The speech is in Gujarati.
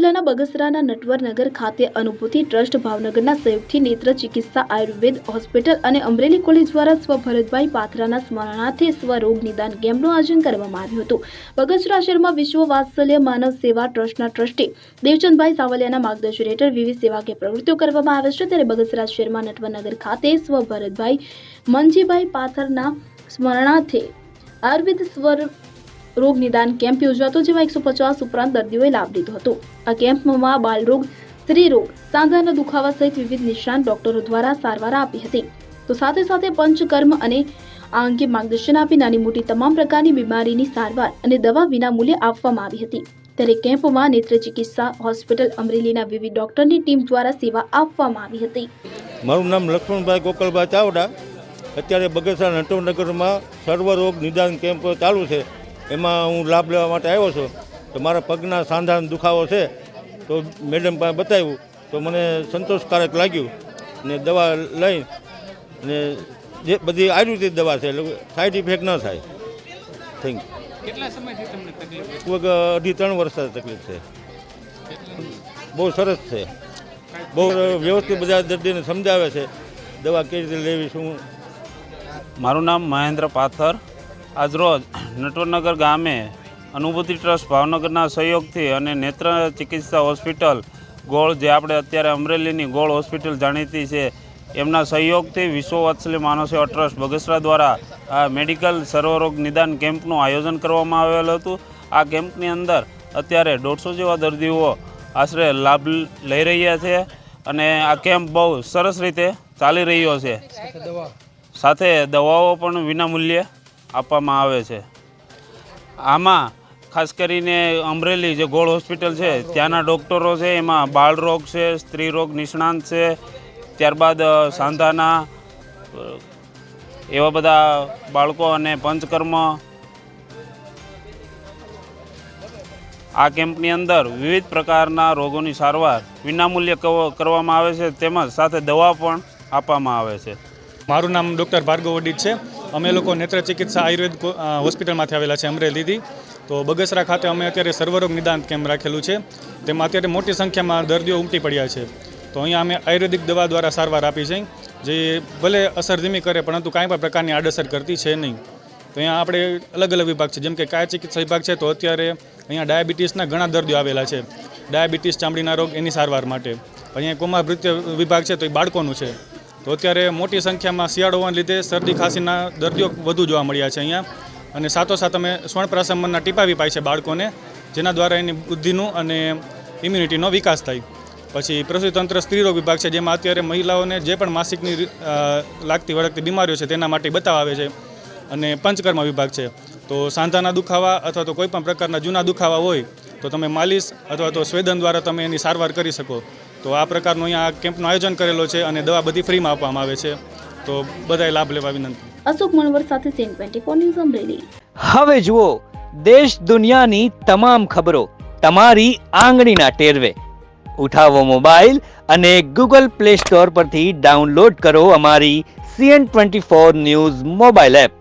જિલ્લાના બગસરાના નટવરનગર ખાતે અનુભૂતિ ટ્રસ્ટ ભાવનગરના સંયુક્તથી નેત્ર ચિકિત્સા આયુર્વેદ હોસ્પિટલ અને અમરેલી કોલેજ દ્વારા સ્વ ભરતભાઈ પાથરાના સ્મરણાર્થે સ્વરોગ નિદાન કેમ્પનું આયોજન કરવામાં આવ્યું હતું. બગસરા શહેરમાં વિશ્વ વાત્સલ્ય માનવ સેવા ટ્રસ્ટના ટ્રસ્ટી દેવચંદભાઈ સાવલિયાના માર્ગદર્શન હેઠળ વિવિધ સેવાકીય પ્રવૃત્તિઓ કરવામાં આવે છે. ત્યારે બગસરા શહેરમાં નટવરનગર ખાતે સ્વ ભરતભાઈ મનજીભાઈ પાથરના સ્મરણાર્થે આયુર્વેદ સ્વર રોગ નિદાન કેમ્પ યોજાતો, જેમાં એકસો પચાસ ઉપરાંત દર્દીઓએ લાભ લીધો હતો. આ કેમ્પમાં બાળરોગ સ્ત્રીરોગ સાંધાના દુખાવા સહિત વિવિધ નિષ્ણાંત ડોક્ટરો દ્વારા સારવાર આપી હતી. તો સાથે સાથે પંચકર્મ અને આ અંગે માર્ગદર્શન આપી નાની મોટી તમામ પ્રકારની બીમારીની સારવાર અને દવા વિના મૂલ્યે આપવામાં આવી હતી. ત્યારે કેમ્પમાં નેત્ર ચિકિત્સા હોસ્પિટલ, અમરેલીના વિવિધ ડોક્ટરની ટીમ દ્વારા સેવા આપવામાં આવી હતી. મારું નામ લક્ષ્મણભાઈ ગોકળભાઈ ચાવડા. અત્યારે બગસરા નટવનગરમાં સર્વરોગ નિદાન કેમ્પ ચાલુ છે. એમાં હું લાભ લેવા માટે આવ્યો છું. તો મારા પગના સાંધાનો દુખાવો છે. તો મેડમ પાસે બતાવ્યું તો મને સંતોષકારક લાગ્યું. ને દવા લઈ ને જે બધી આયુર્વેદિક દવા છે એટલે સાઈડ ઇફેક્ટ ન થાય. થેન્ક કેટલા સમયથી તમને તકલીફ લગભગ અઢી ત્રણ વર્ષ તકલીફ છે. બહુ સરસ છે. બહુ વ્યવસ્થિત બધા દર્દીને સમજાવે છે. દવા કેવી રીતે લેવી શું? મારું નામ મહેન્દ્ર પાથર. આજરોજ નટવરનગર ગામે અનુભૂતિ ટ્રસ્ટ ભાવનગરના સહયોગથી અને નેત્ર ચિકિત્સા હોસ્પિટલ ગોળ, જે આપણે અત્યારે અમરેલીની ગોળ હોસ્પિટલ જાણીતી છે, એમના સહયોગથી વિશ્વ વાત્સલ્ય માનવ સેવા ટ્રસ્ટ બગસરા દ્વારા આ મેડિકલ સર્વરોગ નિદાન કેમ્પનું આયોજન કરવામાં આવેલું હતું. આ કેમ્પની અંદર અત્યારે દોઢસો જેવા દર્દીઓ આશરે લાભ લઈ રહ્યા છે અને આ કેમ્પ બહુ સરસ રીતે ચાલી રહ્યો છે. સાથે દવાઓ પણ વિનામૂલ્યે આપવામાં આવે છે. આમાં ખાસ કરીને અમરેલી જે ગોળ હોસ્પિટલ છે, ત્યાંના ડૉક્ટરો છે, એમાં બાળરોગ છે સ્ત્રીરોગ નિષ્ણાંત છે, ત્યારબાદ સાંધાના એવા બધા બાળકો અને પંચકર્મ. આ કેમ્પની અંદર વિવિધ પ્રકારના રોગોની સારવાર વિનામૂલ્યે કરવામાં આવે છે, તેમજ સાથે દવા પણ આપવામાં આવે છે. મારું નામ ડૉક્ટર ભાર્ગવ વડીત છે. અમે લોકો નેત્ર ચિકિત્સા આયુર્વેદ હોસ્પિટલમાંથી આવેલા છે અમરેલીથી તો બગસરા ખાતે અમે અત્યારે સર્વરોગ નિદાન કેમ્પ રાખેલું છે. તેમાં અત્યારે મોટી સંખ્યામાં દર્દીઓ ઉમટી પડ્યા છે. તો અહીંયા અમે આયુર્વેદિક દવા દ્વારા સારવાર આપી છે. જે ભલે અસર ધીમી કરે, પરંતુ કાંઈ પણ પ્રકારની આડઅસર કરતી છે નહીં. તો અહીંયા આપણે અલગ અલગ વિભાગ છે. જેમ કે કાય ચિકિત્સા વિભાગ છે, તો અત્યારે અહીંયા ડાયાબિટીસના ઘણા દર્દીઓ આવેલા છે. ડાયાબિટીસ, ચામડીના રોગ એની સારવાર માટે. અહીંયા કોમા ભૃત્ય વિભાગ છે, તો એ બાળકોનું છે. તો અત્યારે મોટી સંખ્યામાં શિયાળો હોવાને લીધે શરદી ખાંસીના દર્દીઓ વધુ જોવા મળ્યા છે અહીંયા. અને સાથોસાથ અમે સ્વર્ણપ્રાશમનના ટીપા પાય છે બાળકોને, જેના દ્વારા એની બુદ્ધિનું અને ઇમ્યુનિટીનો વિકાસ થાય. પછી પ્રસૂતિતંત્ર સ્ત્રીરોગ વિભાગ છે, જેમાં અત્યારે મહિલાઓને જે પણ માસિકની લાગતી વળગતી બીમારીઓ છે, તેના માટે બતાવે છે. અને પંચકર્મ વિભાગ છે. તો સાંધાના દુખાવા અથવા તો કોઈપણ પ્રકારના જૂના દુખાવા હોય, તો તમે માલિશ અથવા તો સ્વેદન દ્વારા તમે એની સારવાર કરી શકો. તો આ પ્રકારનું અહીંયા આ કેમ્પનું આયોજન કરેલો છે અને દવા બધી ફ્રીમાં આપવામાં આવે છે. તો બધાએ લાભ લેવા વિનંતી. અશોક મણવર સાથે C N twenty four news Amreli. હવે જુઓ દેશ દુનિયાની તમામ ખબરો તમારી આંગળીના ટેરવે. ઉઠાવો મોબાઈલ અને ગૂગલ પ્લે સ્ટોર પરથી ડાઉનલોડ કરો અમારી C N twenty four news mobile app.